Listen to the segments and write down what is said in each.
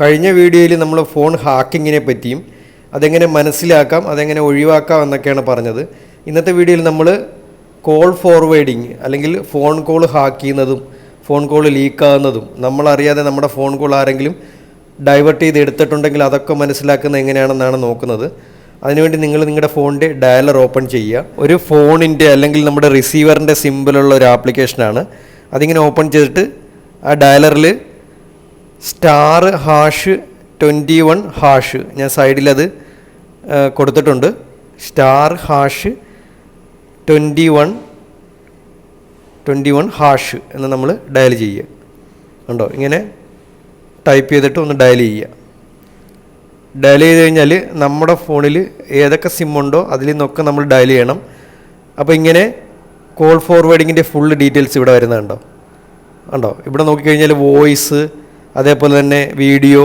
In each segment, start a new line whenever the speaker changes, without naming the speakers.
കഴിഞ്ഞ വീഡിയോയിൽ നമ്മൾ ഫോൺ ഹാക്കിങ്ങിനെ പറ്റിയും അതെങ്ങനെ മനസ്സിലാക്കാം അതെങ്ങനെ ഒഴിവാക്കാം എന്നൊക്കെയാണ് പറഞ്ഞത്. ഇന്നത്തെ വീഡിയോയിൽ നമ്മൾ കോൾ ഫോർവേഡിങ് അല്ലെങ്കിൽ ഫോൺ കോൾ ഹാക്ക് ചെയ്യുന്നതും ഫോൺ കോൾ ലീക്കാവുന്നതും നമ്മളറിയാതെ നമ്മുടെ ഫോൺ കോൾ ആരെങ്കിലും ഡൈവേർട്ട് ചെയ്ത് എടുത്തിട്ടുണ്ടെങ്കിൽ അതൊക്കെ മനസ്സിലാക്കുന്നത് എങ്ങനെയാണെന്നാണ് നോക്കുന്നത്. അതിനുവേണ്ടി നിങ്ങൾ നിങ്ങളുടെ ഫോണിന്റെ ഡയലർ ഓപ്പൺ ചെയ്യുക. ഒരു ഫോണിന്റെ അല്ലെങ്കിൽ നമ്മുടെ റിസീവറിന്റെ സിമ്പിളുള്ള ഒരു ആപ്ലിക്കേഷനാണ്. അതിങ്ങനെ ഓപ്പൺ ചെയ്തിട്ട് ആ ഡയലറിൽ star hash twenty one hash. ഞാൻ സൈഡിലത് കൊടുത്തിട്ടുണ്ട്. Star hash twenty one twenty one hash എന്ന് നമ്മൾ ഡയൽ ചെയ്യുക. ഉണ്ടോ ഇങ്ങനെ ടൈപ്പ് ചെയ്തിട്ട് ഒന്ന് ഡയൽ ചെയ്യുക. ഡയൽ ചെയ്ത് കഴിഞ്ഞാൽ നമ്മുടെ ഫോണിൽ ഏതൊക്കെ സിമ്മുണ്ടോ അതിൽ നിന്നൊക്കെ നമ്മൾ ഡയൽ ചെയ്യണം. അപ്പോൾ ഇങ്ങനെ കോൾ ഫോർവേഡിങ്ങിന്റെ ഫുൾ ഡീറ്റെയിൽസ് ഇവിടെ വരുന്നുണ്ടോ ഉണ്ടോ ഇവിടെ നോക്കിക്കഴിഞ്ഞാൽ വോയിസ് അതേപോലെ തന്നെ വീഡിയോ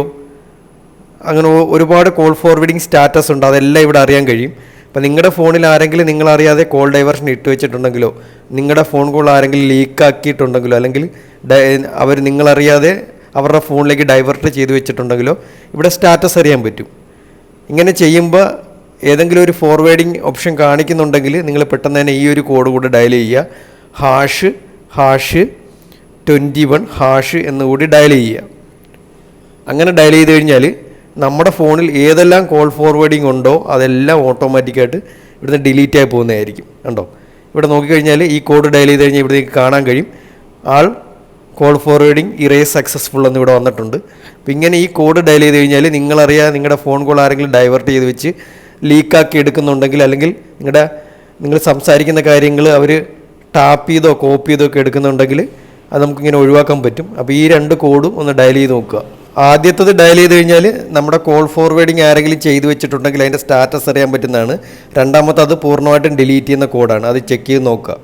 അങ്ങനെ ഒരുപാട് കോൾ ഫോർവേഡിങ് സ്റ്റാറ്റസ് ഉണ്ട്. അതെല്ലാം ഇവിടെ അറിയാൻ കഴിയും. അപ്പോൾ നിങ്ങളുടെ ഫോണിൽ ആരെങ്കിലും നിങ്ങളറിയാതെ കോൾ ഡൈവേർഷൻ ഇട്ട് വെച്ചിട്ടുണ്ടെങ്കിലോ നിങ്ങളുടെ ഫോൺ കോൾ ആരെങ്കിലും ലീക്ക് ആക്കിയിട്ടുണ്ടെങ്കിലോ അല്ലെങ്കിൽ അവർ നിങ്ങളറിയാതെ അവരുടെ ഫോണിലേക്ക് ഡൈവേർട്ട് ചെയ്ത് വെച്ചിട്ടുണ്ടെങ്കിലോ ഇവിടെ സ്റ്റാറ്റസ് അറിയാൻ പറ്റും. ഇങ്ങനെ ചെയ്യുമ്പോൾ ഏതെങ്കിലും ഒരു ഫോർവേഡിങ് ഓപ്ഷൻ കാണിക്കുന്നുണ്ടെങ്കിൽ നിങ്ങൾ പെട്ടെന്ന് തന്നെ ഈ ഒരു കോഡ് കൂടെ ഡയൽ ചെയ്യുക. Hash hash twenty one hash എന്നുകൂടി ഡയൽ ചെയ്യുക. അങ്ങനെ ഡയൽ ചെയ്ത് കഴിഞ്ഞാൽ നമ്മുടെ ഫോണിൽ ഏതെല്ലാം കോൾ ഫോർവേഡിംഗ് ഉണ്ടോ അതെല്ലാം ഓട്ടോമാറ്റിക്കായിട്ട് ഇവിടുന്ന് ഡിലീറ്റ് ആയി പോകുന്നതായിരിക്കും. കണ്ടോ? ഇവിടെ നോക്കിക്കഴിഞ്ഞാൽ ഈ കോഡ് ഡയൽ ചെയ്ത് കഴിഞ്ഞാൽ ഇവിടേക്ക് കാണാൻ കഴിയും. ആൾ കോൾ ഫോർവേഡിംഗ് ഇറേ സക്സസ്ഫുൾ എന്ന് ഇവിടെ വന്നിട്ടുണ്ട്. അപ്പോൾ ഇങ്ങനെ ഈ കോഡ് ഡയൽ ചെയ്ത് കഴിഞ്ഞാൽ നിങ്ങളറിയാതെ നിങ്ങളുടെ ഫോൺ കോൾ ആരെങ്കിലും ഡൈവേർട്ട് ചെയ്ത് വെച്ച് ലീക്കാക്കി എടുക്കുന്നുണ്ടെങ്കിൽ അല്ലെങ്കിൽ നിങ്ങളുടെ നിങ്ങൾ സംസാരിക്കുന്ന കാര്യങ്ങൾ അവർ ടാപ്പ് ചെയ്തോ കോപ്പി ചെയ്തോ ഒക്കെ എടുക്കുന്നുണ്ടെങ്കിൽ അത് നമുക്കിങ്ങനെ ഒഴിവാക്കാൻ പറ്റും. അപ്പോൾ ഈ രണ്ട് കോഡും ഒന്ന് ഡയൽ ചെയ്ത് നോക്കുക. ആദ്യത്തത് ഡയൽ ചെയ്ത് കഴിഞ്ഞാൽ നമ്മുടെ കോൾ ഫോർവേഡിംഗ് ആരെങ്കിലും ചെയ്തു വെച്ചിട്ടുണ്ടെങ്കിൽ അതിന്റെ സ്റ്റാറ്റസ് അറിയാൻ പറ്റുന്നതാണ്. രണ്ടാമത്തെ അത് പൂർണമായിട്ടും ഡിലീറ്റ് ചെയ്യുന്ന കോഡാണ് അത് ചെക്ക് ചെയ്ത് നോക്കുക.